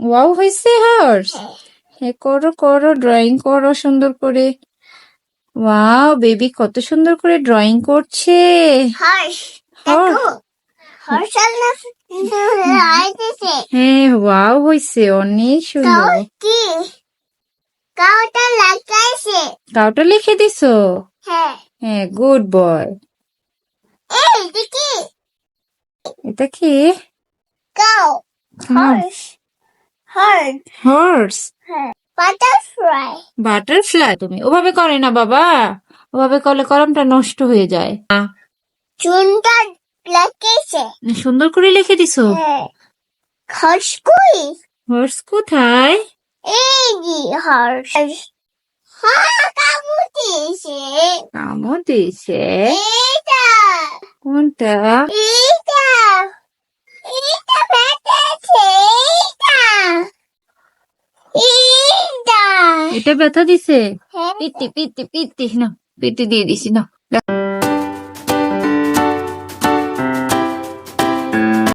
Wow! হয়েছে horse হ্যাঁ করো করো ড্রয়িং করো সুন্দর করে। ওয়াও বেবি কত সুন্দর করে ড্রয়িং করছে। হ্যাঁ ওয়াও হয়েছে অনেক সুন্দর। কাউটা লিখে দিছো? হ্যাঁ। হ্যাঁ গুড বয় এটা কি? কাউ horse horse হর্স হ্যাঁ butterfly. বাটারফ্লাই তুমি। ওভাবে করে না বাবা। ওভাবে করলে কলমটা নষ্ট হয়ে যায়। চুনটা লাগাইছে সুন্দর করে লিখে দিছো। horse কই হর্স কোথায়? এই যে horse হ্যাঁ কামু দিয়েছে। কামও দিয়েছে। এইটা। কোনটা? এইটা এটা ব্যথা দিছে হ্যাঁ পিত্তি পিত্তি পিত্তি না পিত্তি দিয়ে দিছি না